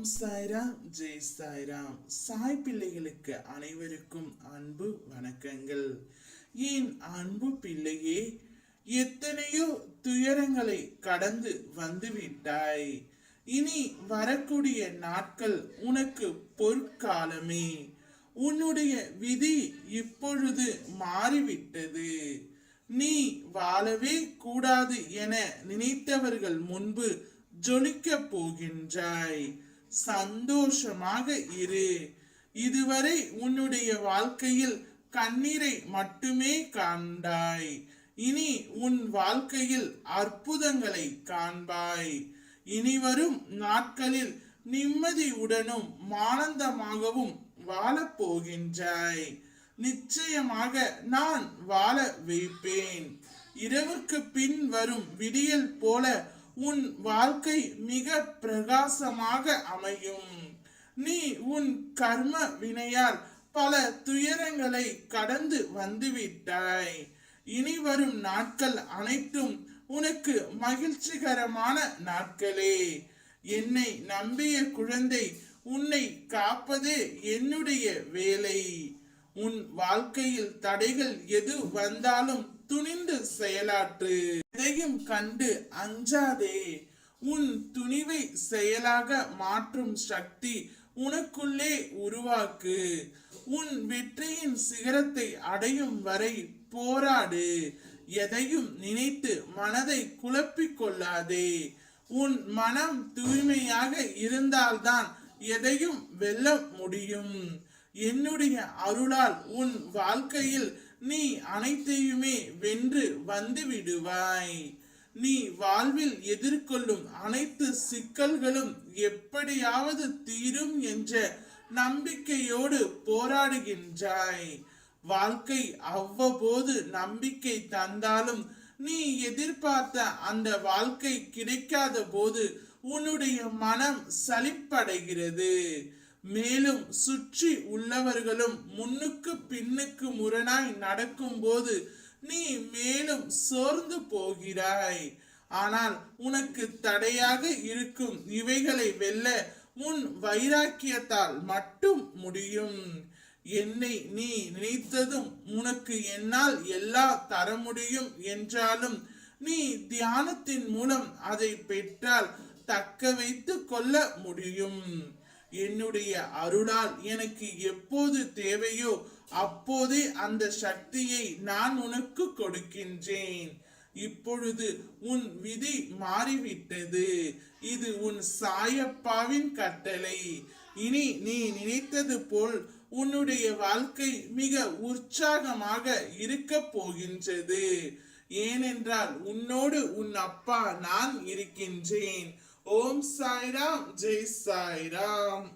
ஓம் சாய்ராம் ஜெய் சாய்ராம் சாய் பிள்ளைகளுக்கு அனைவருக்கும் அன்பு வணக்கங்கள். என் அன்பு பிள்ளையே? எத்தனையோ துயரங்களை கடந்து வந்துவிட்டாய். இனி வரக்கூடிய நாட்கள் உனக்கு பொற்காலமே. உன்னுடைய விதி இப்பொழுது மாறிவிட்டது. நீ வாழவே கூடாது என நினைத்தவர்கள் முன்பு ஜொலிக்கப் போகின்றாய். சந்தோஷமாக இரு. இதுவரை உன்னுடைய வாழ்க்கையில் கண்ணீரை மட்டுமே காண்பாய். இனி உன் வாழ்க்கையில் அற்புதங்களை காண்பாய். இனி வரும் நாட்களில் நிம்மதியுடனும் ஆனந்தமாகவும் வாழப்போகின்றாய். நிச்சயமாக நான் வாழ வைப்பேன். இரவுக்கு பின் வரும் விடியல் போல உன் வாழ்க்கை மிக பிரகாசமாக அமையும். நீ உன் கர்ம வினையால் பல துயரங்களை கடந்து வந்துவிட்டாய். இனி வரும் நாட்கள் அனைத்தும் உனக்கு மகிழ்ச்சிகரமான நாட்களே. என்னை நம்பிய குழந்தை உன்னை காப்பதே என்னுடைய வேலை. உன் வாழ்க்கையில் தடைகள் எது வந்தாலும் துணிந்து செயலாற்று. எதையும் கண்டு அஞ்சாதே. உன் துணிவை செயலாக மாற்றும் சக்தி உனக்குள்ளே உருவாக்கு. உன் வெற்றியின் சிகரத்தை அடையும் வரை போராடு. எதையும் நினைத்து மனதை குழப்பிக் கொள்ளாதே. உன் மனம் தூய்மையாக இருந்தால்தான் எதையும் வெல்ல முடியும். என்னுடைய அருளால் உன் வாழ்க்கையில் நீ அனைத்தையுமே வென்று வந்து விடுவாய். நீ வாழ்வில் எதிர்கொள்ளும் அனைத்து சிக்கல்களும் எப்படியாவது தீரும் என்ற நம்பிக்கையோடு போராடுகின்றாய். வாழ்க்கை அவ்வப்போது நம்பிக்கை தந்தாலும் நீ எதிர்பார்த்த அந்த வாழ்க்கை கிடைக்காத போது உன்னுடைய மனம் சலிப்படைகிறது. மேலும் சுற்றி உள்ளவர்களும் முன்னுக்கு பின்னுக்கு முரணாய் நடக்கும்போது நீ மேலும் சோர்ந்து போகிறாய். ஆனால் உனக்கு தடையாக இருக்கும் இவைகளை வெல்ல உன் வைராக்கியத்தால் மட்டும் முடியும். என்னை நீ நினைத்ததும் உனக்கு என்னால் எல்லா தர முடியும் என்றாலும் நீ தியானத்தின் மூலம் அதை பெற்றால் தக்க வைத்து கொள்ள முடியும். என்னுடைய அருளால் எனக்கு எப்போது தேவையோ அப்போதே அந்த சக்தியை நான் உனக்கு கொடுக்கின்றேன். இப்பொழுது உன் விதி மாறிவிட்டது. இது உன் சாயப்பாவின் கட்டளை. இனி நீ நினைத்தது போல் உன்னுடைய வாழ்க்கை மிக உற்சாகமாக இருக்க போகின்றது. ஏனென்றால் உன்னோடு உன் அப்பா நான் இருக்கின்றேன். ஓம் சாய்ராம் ஜெய் சாய்ராம்